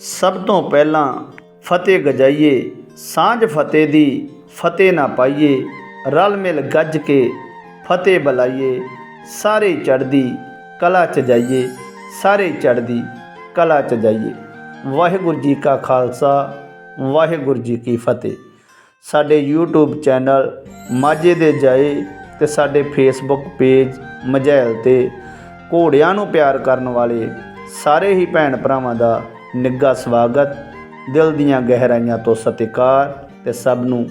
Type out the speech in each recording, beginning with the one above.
ਸਭ ਤੋਂ ਪਹਿਲਾਂ ਫਤਿਹ ਗਜਾਈਏ, ਸਾਂਝ ਫਤਿਹ ਦੀ ਫਤਿਹ ਨਾ ਪਾਈਏ, ਰਲ ਮਿਲ ਗੱਜ ਕੇ ਫਤਿਹ ਬੁਲਾਈਏ, ਸਾਰੇ ਚੜ੍ਹਦੀ ਕਲਾ ਚ ਜਾਈਏ, ਸਾਰੇ ਚੜ੍ਹਦੀ ਕਲਾ ਚ ਜਾਈਏ। ਵਾਹਿਗੁਰੂ ਜੀ ਕਾ ਖਾਲਸਾ, ਵਾਹਿਗੁਰੂ ਜੀ ਕੀ ਫਤਿਹ। ਸਾਡੇ YouTube ਚੈਨਲ ਮਾਝੇ ਦੇ ਜਾਏ ਤੇ ਸਾਡੇ Facebook ਪੇਜ ਮਜੈਲ ਤੇ ਘੋੜਿਆਂ ਨੂੰ ਪਿਆਰ ਕਰਨ ਵਾਲੇ ਸਾਰੇ ਹੀ ਭੈਣ ਭਰਾਵਾਂ ਦਾ ਨਿੱਘਾ ਸਵਾਗਤ, ਦਿਲ ਦੀਆਂ ਗਹਿਰਾਈਆਂ ਤੋਂ ਸਤਿਕਾਰ ਤੇ ਸਭ ਨੂੰ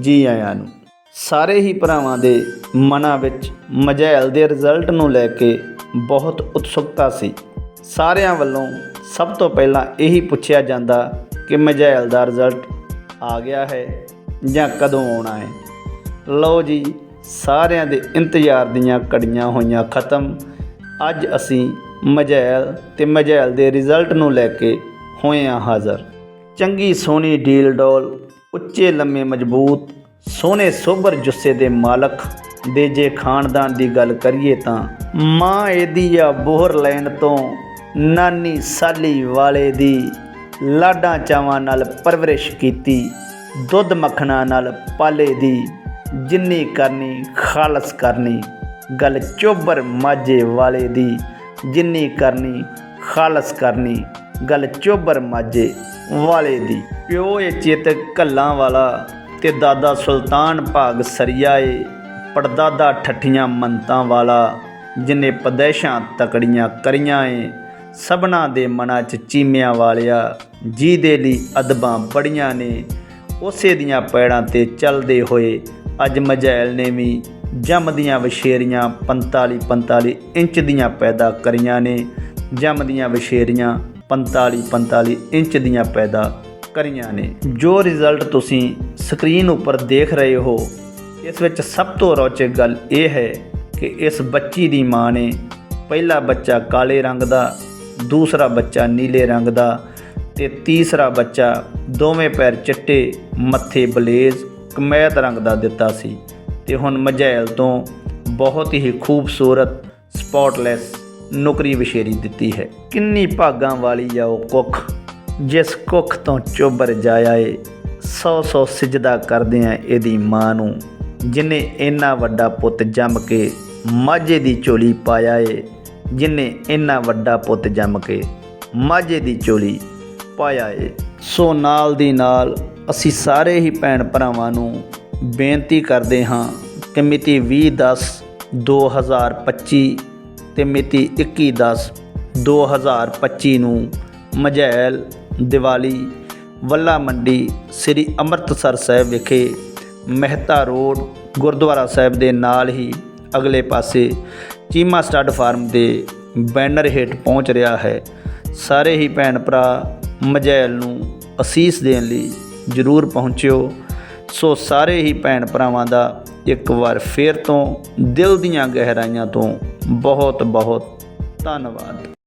ਜੀ ਆਇਆਂ ਨੂੰ। ਸਾਰੇ ਹੀ ਭਰਾਵਾਂ ਦੇ ਮਨਾਂ ਵਿੱਚ ਮਜ਼ੈਲ ਦੇ ਰਿਜ਼ਲਟ ਨੂੰ ਲੈ ਕੇ ਬਹੁਤ ਉਤਸੁਕਤਾ ਸੀ। ਸਾਰਿਆਂ ਵੱਲੋਂ ਸਭ ਤੋਂ ਪਹਿਲਾਂ ਇਹੀ ਪੁੱਛਿਆ ਜਾਂਦਾ ਕਿ ਮਜ਼ੈਲ ਦਾ ਰਿਜ਼ਲਟ ਆ ਗਿਆ ਹੈ ਜਾਂ ਕਦੋਂ ਆਉਣਾ ਹੈ। ਲਓ ਜੀ, ਸਾਰਿਆਂ ਦੇ ਇੰਤਜ਼ਾਰ ਦੀਆਂ ਘੜੀਆਂ ਹੋਈਆਂ ਖਤਮ। ਅੱਜ ਅਸੀਂ ਮਜ਼ੈਲ ਤੇ ਮਜ਼ੈਲ ਦੇ ਰਿਜ਼ਲਟ ਨੂੰ ਲੈ ਕੇ ਹੋਏ ਹਾਂ ਹਾਜ਼ਰ। ਚੰਗੀ ਸੋਹਣੀ ਡੀਲ ਡੋਲ, ਉੱਚੇ ਲੰਮੇ ਮਜ਼ਬੂਤ, ਸੋਹਣੇ ਸੋਬਰ ਜੁੱਸੇ ਦੇ ਮਾਲਕ ਦੇ ਜੇ ਖਾਨਦਾਨ ਦੀ ਗੱਲ ਕਰੀਏ ਤਾਂ ਮਾਂ ਇਹਦੀ ਆ ਬੋਹਰ ਲੈਣ ਤੋਂ ਨਾਨੀ ਸਾਲੀ ਵਾਲੇ ਦੀ ਲਾਡਾਂ ਚਾਵਾਂ ਨਾਲ ਪਰਵਰਿਸ਼ ਕੀਤੀ, ਦੁੱਧ ਮੱਖਣਾ ਨਾਲ ਪਾਲੇ ਦੀ, ਜਿੰਨੀ ਕਰਨੀ ਖਾਲਸ ਕਰਨੀ, ਗੱਲ ਚੋਬਰ ਮਾਝੇ ਵਾਲੇ ਦੀ। ਜਿੰਨੀ ਕਰਨੀ, ਖਾਲਸ ਕਰਨੀ, ਗੱਲ ਚੋਬਰ ਮਾਝੇ ਵਾਲੇ ਦੀ। ਪਿਓ ਏ ਚੇਤਕ ਕੱਲਾਂ ਵਾਲਾ ਤੇ ਦਾਦਾ ਸੁਲਤਾਨ ਭਾਗ ਸਰੀਆ ਏ, ਪੜਦਾਦਾ ਠੱਠੀਆਂ ਮੰਤਾਂ ਵਾਲਾ, ਜਿਨੇ ਪਦੈਸ਼ਾਂ ਤਕੜੀਆਂ ਕਰੀਆਂ ਏ, ਸਭਨਾ ਦੇ ਮਨਾਂ 'ਚ ਚੀਮਿਆਂ ਵਾਲਿਆ ਜੀ ਦੇ ਲਈ ਅਦਬਾਂ ਬੜੀਆਂ ਨੇ, ਉਸੇ ਦੀਆਂ ਪੈੜਾਂ ਤੇ ਚੱਲਦੇ ਹੋਏ ਅੱਜ ਮਜੈਲ ਨੇ ਵੀ ਜੰਮਦੀਆਂ ਵਛੇਰੀਆਂ 45 45 ਇੰਚ ਦੀਆਂ ਪੈਦਾ ਕਰੀਆਂ ਨੇ। ਜੰਮਦੀਆਂ ਵਛੇਰੀਆਂ 45 45 ਇੰਚ ਦੀਆਂ ਪੈਦਾ ਕਰੀਆਂ ਨੇ। ਜੋ ਰਿਜ਼ਲਟ ਤੁਸੀਂ ਸਕਰੀਨ ਉੱਪਰ ਦੇਖ ਰਹੇ ਹੋ, ਇਸ ਵਿੱਚ ਸਭ ਤੋਂ ਰੌਚਕ ਗੱਲ ਇਹ ਹੈ ਕਿ ਇਸ ਬੱਚੀ ਦੀ ਮਾਂ ਨੇ ਪਹਿਲਾ ਬੱਚਾ ਕਾਲੇ ਰੰਗ ਦਾ, ਦੂਸਰਾ ਬੱਚਾ ਨੀਲੇ ਰੰਗ ਦਾ ਤੇ ਤੀਸਰਾ ਬੱਚਾ ਦੋਵੇਂ ਪੈਰ ਚਿੱਟੇ, ਮੱਥੇ ਬਲੇਜ਼ ਕਮੈਤ ਰੰਗ ਦਾ ਦਿੱਤਾ ਸੀ। ਤੇ ਹੁਣ ਮਝੈਲ ਤੋਂ ਬਹੁਤ ਹੀ ਖੂਬਸੂਰਤ ਸਪੌਟਲੈਸ ਨੁਕਰੀ ਵਿਸ਼ੇਰੀ ਦਿੱਤੀ ਹੈ। ਕਿੰਨੀ ਭਾਗਾਂ ਵਾਲੀ ਆ ਉਹ ਕੁੱਖ? ਜਿਸ ਕੁੱਖ ਤੋਂ ਚੋਬਰ ਜਾਇਆ ਏ ਸੌ ਸੌ ਸਿਜਦਾ ਕਰਦੇ ਆ ਇਹਦੀ ਮਾਂ ਨੂੰ, ਜਿਨੇ ਇੰਨਾ ਵੱਡਾ ਪੁੱਤ ਜੰਮ ਕੇ ਮਾਝੇ ਦੀ ਝੋਲੀ ਪਾਇਆ ਏ, ਜਿਨੇ ਇੰਨਾ ਵੱਡਾ ਪੁੱਤ ਜੰਮ ਕੇ ਮਾਝੇ ਦੀ ਝੋਲੀ ਪਾਇਆ ਏ। ਸੋ ਨਾਲ ਦੀ ਨਾਲ ਅਸੀਂ ਸਾਰੇ ਹੀ ਭੈਣ ਭਰਾਵਾਂ ਨੂੰ ਬੇਨਤੀ ਕਰਦੇ ਹਾਂ ਕਿ ਮਿਤੀ 20 10 2025 ਤੇ ਮਿਤੀ 21 10 2025 ਨੂੰ ਮਝੈਲ, ਦੀਵਾਲੀ, ਵੱਲਾ ਮੰਡੀ ਸ੍ਰੀ ਅੰਮ੍ਰਿਤਸਰ ਸਾਹਿਬ ਵਿਖੇ ਮਹਿਤਾ ਰੋਡ, ਗੁਰਦੁਆਰਾ ਸਾਹਿਬ ਦੇ ਨਾਲ ਹੀ ਅਗਲੇ ਪਾਸੇ ਚੀਮਾ ਸਟੱਡ ਫਾਰਮ ਦੇ ਬੈਨਰ ਹੇਠ ਪਹੁੰਚ ਰਿਹਾ ਹੈ। ਸਾਰੇ ਹੀ ਭੈਣ ਭਰਾ ਮਜ਼ੈਲ ਨੂੰ ਅਸੀਸ ਦੇਣ ਲਈ ਜ਼ਰੂਰ ਪਹੁੰਚਿਓ। ਸੋ ਸਾਰੇ ਹੀ ਭੈਣ ਭਰਾਵਾਂ ਦਾ ਇੱਕ ਵਾਰ ਫੇਰ ਤੋਂ ਦਿਲ ਦੀਆਂ ਗਹਿਰਾਈਆਂ ਤੋਂ ਬਹੁਤ ਬਹੁਤ ਧੰਨਵਾਦ।